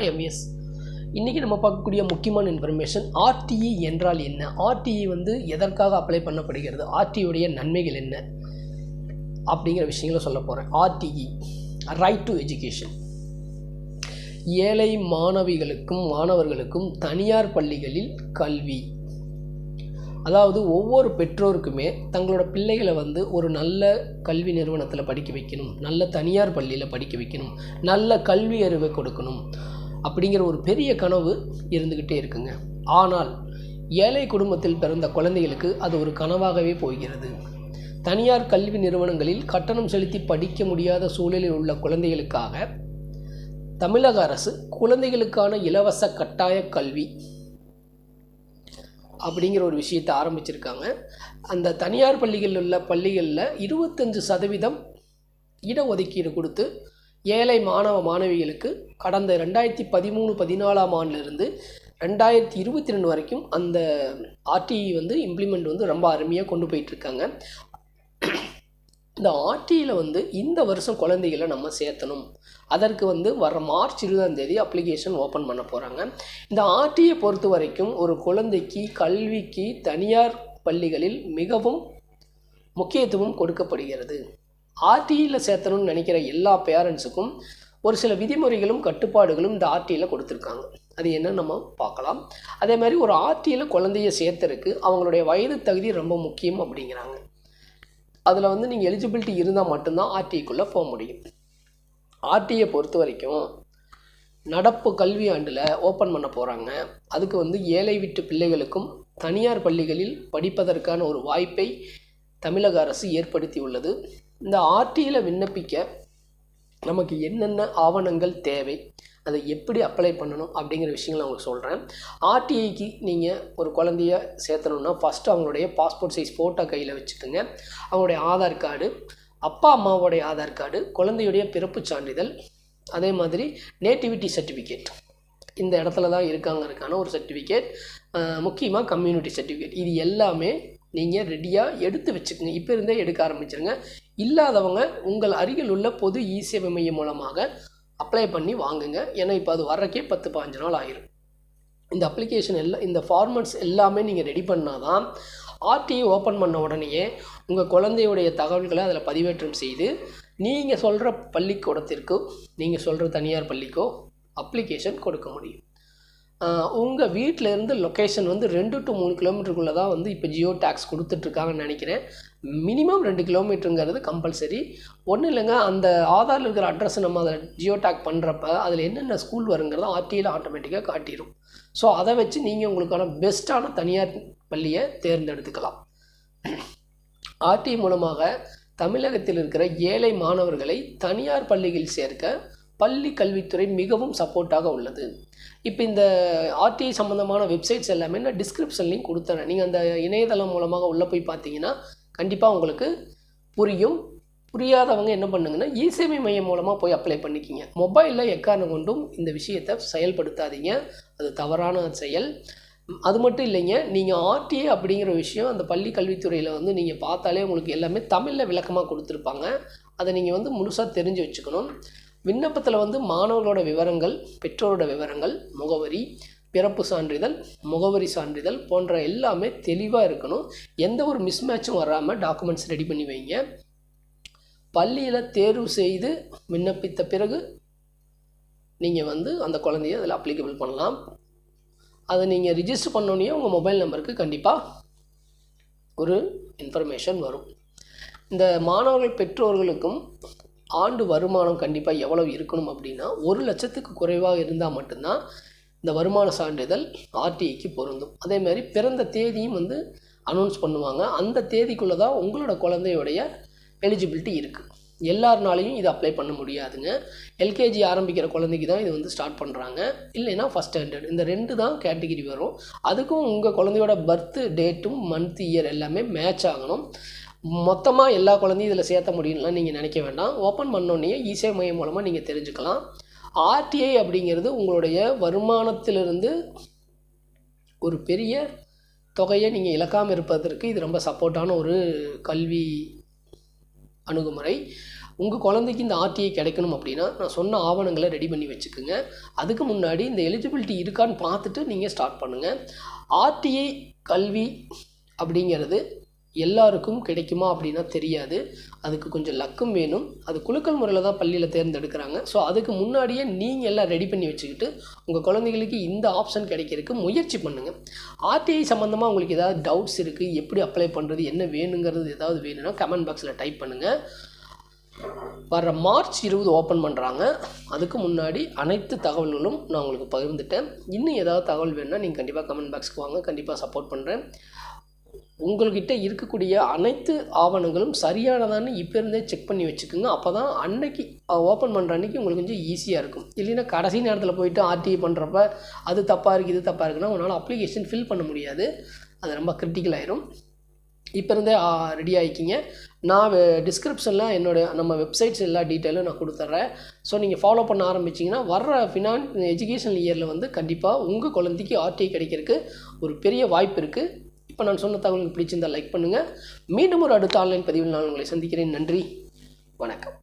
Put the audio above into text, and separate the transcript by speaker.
Speaker 1: MS இன்றைக்கி நம்ம பார்க்கக்கூடிய முக்கியமான இன்ஃபர்மேஷன் ஆர்டிஇ என்றால் என்ன? ஆர்டிஇ வந்து எதற்காக அப்ளை பண்ணப்படுகிறது? ஆர்டியுடைய நன்மைகள் என்ன? அப்படிங்கிற விஷயங்களை சொல்ல போகிறேன் ஆர்டிஇ ரைட் டு எஜுகேஷன் ஏழை மாணவிகளுக்கும் மாணவர்களுக்கும் தனியார் பள்ளிகளில் கல்வி. அதாவது ஒவ்வொரு பெற்றோருக்குமே தங்களோட பிள்ளைகளை வந்து ஒரு நல்ல கல்வி நிறுவனத்தில் படிக்க வைக்கணும். நல்ல தனியார் பள்ளியில் படிக்க வைக்கணும். நல்ல கல்வி அறிவை கொடுக்கணும். அப்படிங்கிற ஒரு பெரிய கனவு இருந்துக்கிட்டே இருக்குங்க. ஆனால் ஏழை குடும்பத்தில் பிறந்த குழந்தைகளுக்கு அது ஒரு கனவாகவே போகிறது. தனியார் கல்வி நிறுவனங்களில் கட்டணம் செலுத்தி படிக்க முடியாத சூழலில் உள்ள குழந்தைகளுக்காக தமிழக அரசு குழந்தைகளுக்கான இலவச கட்டாய கல்வி அப்படிங்கிற ஒரு விஷயத்தை ஆரம்பிச்சிருக்காங்க. அந்த தனியார் பள்ளிகளில் உள்ள பள்ளிகளில் இருபத்தஞ்சு சதவீதம் இடஒதுக்கீடு கொடுத்து ஏழை மாணவ மாணவிகளுக்கு கடந்த ரெண்டாயிரத்தி பதிமூணு பதினாலாம் ஆண்டிலிருந்து ரெண்டாயிரத்தி இருபத்தி ரெண்டு வரைக்கும் அந்த ஆர்டிஇ வந்து இம்ப்ளிமெண்ட் வந்து ரொம்ப அருமையாக கொண்டு போயிட்டுருக்காங்க. இந்த ஆர்டியில் வந்து இந்த வருஷம் குழந்தைகளை நம்ம சேர்த்தணும். அதற்கு வந்து வர மார்ச் இருபதாம் தேதி அப்ளிகேஷன் ஓப்பன் பண்ண போகிறாங்க இந்த ஆர்டியை பொறுத்த வரைக்கும் ஒரு குழந்தைக்கு கல்விக்கு தனியார் பள்ளிகளில் மிகவும் முக்கியத்துவம் கொடுக்கப்படுகிறது. ஆர்டியில் சேர்த்தணும்னு நினைக்கிற எல்லா பேரண்ட்ஸுக்கும் ஒரு சில விதிமுறைகளும் கட்டுப்பாடுகளும் இந்த ஆர்டியில் கொடுத்துருக்காங்க. அது என்னன்னு நம்ம பார்க்கலாம். அதே மாதிரி ஒரு ஆர்டியில் குழந்தைய சேர்த்துருக்கு அவங்களுடைய வயது தகுதி ரொம்ப முக்கியம் அப்படிங்கிறாங்க. அதில் வந்து நீங்கள் எலிஜிபிலிட்டி இருந்தால் மட்டும்தான் ஆர்டிக்குள்ளே போக முடியும். ஆர்டியை பொறுத்த வரைக்கும் நடப்பு கல்வி ஆண்டில் ஓப்பன் பண்ண போகிறாங்க அதுக்கு வந்து ஏழை வீட்டு பிள்ளைகளுக்கும் தனியார் பள்ளிகளில் படிப்பதற்கான ஒரு வாய்ப்பை தமிழக அரசு ஏற்படுத்தி உள்ளது இந்த ஆர்டியில் விண்ணப்பிக்க நமக்கு என்னென்ன ஆவணங்கள் தேவை? அதை எப்படி அப்ளை பண்ணணும் அப்படிங்கிற விஷயங்களை உங்களுக்கு சொல்கிறேன் ஆர்டிஐக்கு நீங்கள் ஒரு குழந்தைய சேர்த்தணுன்னா ஃபஸ்ட்டு அவங்களுடைய பாஸ்போர்ட் சைஸ் ஃபோட்டோ கையில் வச்சுக்கோங்க. அவங்களுடைய ஆதார் கார்டு அப்பா அம்மாவோடைய ஆதார் கார்டு குழந்தையுடைய பிறப்புச் சான்றிதழ் அதே மாதிரி நேட்டிவிட்டி சர்டிஃபிகேட் இந்த இடத்துல தான் இருக்காங்கிறதுக்கான ஒரு சர்டிஃபிகேட் முக்கியமாக கம்யூனிட்டி சர்டிஃபிகேட் இது எல்லாமே நீங்கள் ரெடியாக எடுத்து வச்சுக்கோங்க. இப்போ இருந்தே எடுக்க ஆரம்பிச்சிருங்க. இல்லாதவங்க உங்கள் அருகில் உள்ள பொது இ சேவை மையம் மூலமாக அப்ளை பண்ணி வாங்குங்க. ஏன்னா இப்போ அது வர்றக்கே பத்து பாஞ்சு நாள் ஆயிரும். இந்த அப்ளிகேஷன் எல்லாம் இந்த ஃபார்மெட்ஸ் எல்லாமே நீங்கள் ரெடி பண்ணால் தான் ஆர்டிஐ ஓப்பன் பண்ண உடனேயே உங்கள் குழந்தையுடைய தகவல்களை அதில் பதிவேற்றம் செய்து நீங்கள் சொல்கிற பள்ளிக்கூடத்திற்கோ நீங்கள் சொல்கிற தனியார் பள்ளிக்கோ அப்ளிகேஷன் கொடுக்க முடியும். உங்கள் வீட்டிலேருந்து லொக்கேஷன் வந்து ரெண்டு டு மூணு கிலோமீட்டருக்குள்ளே தான் வந்து இப்போ ஜியோ டேக்ஸ் கொடுத்துட்ருக்காங்கன்னு நினைக்கிறேன். மினிமம் ரெண்டு கிலோமீட்டருங்கிறது கம்பல்சரி ஒன்றும் இல்லைங்க அந்த ஆதாரில் இருக்கிற அட்ரஸை நம்ம அதில் ஜியோ டேக் பண்ணுறப்ப அதில் என்னென்ன ஸ்கூல் வருங்கிறத ஆர்டியில் ஆட்டோமேட்டிக்காக காட்டிடும் ஸோ அதை வச்சு நீங்கள் உங்களுக்கான பெஸ்ட்டான தனியார் பள்ளியை தேர்ந்தெடுத்துக்கலாம். ஆர்டி மூலமாக தமிழகத்தில் இருக்கிற ஏழை மாணவர்களை தனியார் பள்ளியில் சேர்க்க பள்ளி கல்வித்துறை மிகவும் சப்போர்ட்டாக உள்ளது. இப்போ இந்த ஆர்டிஐ சம்மந்தமான வெப்சைட்ஸ் எல்லாமே நான் டிஸ்கிரிப்ஷன்லையும் கொடுத்துறேன். நீங்கள் அந்த இணையதளம் மூலமாக உள்ளே போய் பார்த்தீங்கன்னா கண்டிப்பாக உங்களுக்கு புரியும். புரியாதவங்க என்ன பண்ணுங்கன்னா இசேவை மையம் மூலமாக போய் அப்ளை பண்ணிக்கிங்க. மொபைலில் எக்காரணம் கொண்டும் இந்த விஷயத்தை செயல்படுத்தாதீங்க. அது தவறான செயல். அது மட்டும் இல்லைங்க நீங்கள் ஆர்டிஏ அப்படிங்கிற விஷயம் அந்த பள்ளி கல்வித்துறையில் வந்து நீங்கள் பார்த்தாலே உங்களுக்கு எல்லாமே தமிழில் விளக்கமாக கொடுத்துருப்பாங்க. அதை நீங்கள் வந்து முழுசாக தெரிஞ்சு வச்சுக்கணும். விண்ணப்பத்தில் வந்து மாணவர்களோட விவரங்கள் பெற்றோரோட விவரங்கள் முகவரி பிறப்பு சான்றிதழ் முகவரி சான்றிதழ் போன்ற எல்லாமே தெளிவாக இருக்கணும். எந்த ஒரு மிஸ்மேட்சும் வராமல் டாக்குமெண்ட்ஸ் ரெடி பண்ணி வைங்க. பள்ளியில் தேர்வு செய்து விண்ணப்பித்த பிறகு நீங்கள் வந்து அந்த குழந்தைய அதில் அப்ளிகபிள் பண்ணலாம். அதை நீங்கள் ரிஜிஸ்டர் பண்ணோன்னே உங்கள் மொபைல் நம்பருக்கு கண்டிப்பாக ஒரு இன்ஃபர்மேஷன் வரும். இந்த மாணவர்கள் பெற்றோர்களுக்கும் ஆண்டு வருமானம் கண்டிப்பாக எவ்வளவு இருக்கணும் அப்படின்னா ஒரு லட்சத்துக்கு குறைவாக இருந்தால் மட்டும்தான் இந்த வருமான சான்றிதழ் ஆர்டிஐக்கு பொருந்தும். அதே மாதிரி பிறந்த தேதியும் வந்து அனௌன்ஸ் பண்ணுவாங்க. அந்த தேதிக்குள்ளே தான் உங்களோட குழந்தையுடைய எலிஜிபிலிட்டி இருக்குது எல்லாருனாலையும் இது அப்ளை பண்ண முடியாதுங்க. எல்கேஜி ஆரம்பிக்கிற குழந்தைக்கு தான் இது வந்து ஸ்டார்ட் பண்ணுறாங்க இல்லைன்னா ஃபஸ்ட் ஸ்டாண்டர்ட் இந்த ரெண்டு தான் கேட்டகிரி வரும். அதுக்கும் உங்கள் குழந்தையோட பர்த் டேட்டும் மந்த் இயர் எல்லாமே மேட்ச் ஆகணும். மொத்தமாக எல்லா குழந்தையும் இதில் சேர்த்த முடியும்லாம் நீங்கள் நினைக்க வேண்டாம். ஓப்பன் பண்ணோன்னே இசை மையம் மூலமாக நீங்கள் தெரிஞ்சுக்கலாம். ஆர்டிஐ அப்படிங்கிறது உங்களுடைய வருமானத்திலிருந்து ஒரு பெரிய தொகையை நீங்கள் இழக்காமல் இருப்பதற்கு இது ரொம்ப சப்போர்ட்டான ஒரு கல்வி அணுகுமுறை. உங்கள் குழந்தைக்கு இந்த ஆர்டிஐ கிடைக்கணும் அப்படின்னா நான் சொன்ன ஆவணங்களை ரெடி பண்ணி வச்சுக்கோங்க. அதுக்கு முன்னாடி இந்த எலிஜிபிலிட்டி இருக்கான்னு பார்த்துட்டு நீங்கள் ஸ்டார்ட் பண்ணுங்கள் ஆர்டிஐ கல்வி அப்படிங்கிறது எல்லாருக்கும் கிடைக்குமா அப்படின்னா தெரியாது. அதுக்கு கொஞ்சம் லக்கும் வேணும். அது குலுக்கல் முறையில் தான் பள்ளியில் தேர்ந்தெடுக்கிறாங்க. ஸோ அதுக்கு முன்னாடியே நீங்கள் எல்லாம் ரெடி பண்ணி வச்சுக்கிட்டு உங்கள் குழந்தைகளுக்கு இந்த ஆப்ஷன் கிடைக்கிறதுக்கு முயற்சி பண்ணுங்கள் ஆர்டிஐ சம்மந்தமாக உங்களுக்கு ஏதாவது டவுட்ஸ் இருக்குது எப்படி அப்ளை பண்ணுறது என்ன வேணுங்கிறது ஏதாவது வேணும்னா கமெண்ட் பாக்ஸில் டைப் பண்ணுங்கள் வர மார்ச் இருபது ஓப்பன் பண்ணுறாங்க அதுக்கு முன்னாடி அனைத்து தகவல்களும் நான் உங்களுக்கு பகிர்ந்துட்டேன். இன்னும் ஏதாவது தகவல் வேணும்னா நீங்கள் கண்டிப்பாக கமெண்ட் பாக்ஸ்க்கு வாங்க. கண்டிப்பாக சப்போர்ட் பண்ணுறேன் உங்கள்கிட்ட இருக்கக்கூடிய அனைத்து ஆவணங்களும் சரியானதான்னு இப்போ இருந்தே செக் பண்ணி வச்சுக்கோங்க. அப்போ தான் அன்னைக்கு ஓப்பன் பண்ணுற அன்னைக்கு உங்களுக்கு கொஞ்சம் ஈஸியாக இருக்கும். இல்லைன்னா கடைசி நேரத்தில் போயிட்டு ஆர்டிஐ பண்ணுறப்ப அது தப்பாக இருக்குது இது தப்பாக இருக்குன்னா உங்களால் அப்ளிகேஷன் ஃபில் பண்ண முடியாது. அது ரொம்ப கிரிட்டிக்கல் ஆயிரும். இப்போ இருந்தே ரெடி ஆகிக்கிங்க நான் டிஸ்கிரிப்ஷனில் என்னோடய நம்ம வெப்சைட்ஸ் எல்லா டீட்டெயிலும் நான் கொடுத்துட்றேன் ஸோ நீங்கள் ஃபாலோ பண்ண ஆரம்பிச்சிங்கன்னா வர்ற ஃபினான் எஜுகேஷன் இயரில் வந்து கண்டிப்பாக உங்கள் குழந்தைக்கு ஆர்டிஐ கிடைக்கிறதுக்கு ஒரு பெரிய வாய்ப்பு இருக்குது இப்போ நான் சொன்ன தகவல் பிடிச்சிருந்தால் லைக் பண்ணுங்கள் மீண்டும் ஒரு அடுத்த ஆன்லைன் பதிவில் நான் உங்களை சந்திக்கிறேன். நன்றி. வணக்கம்.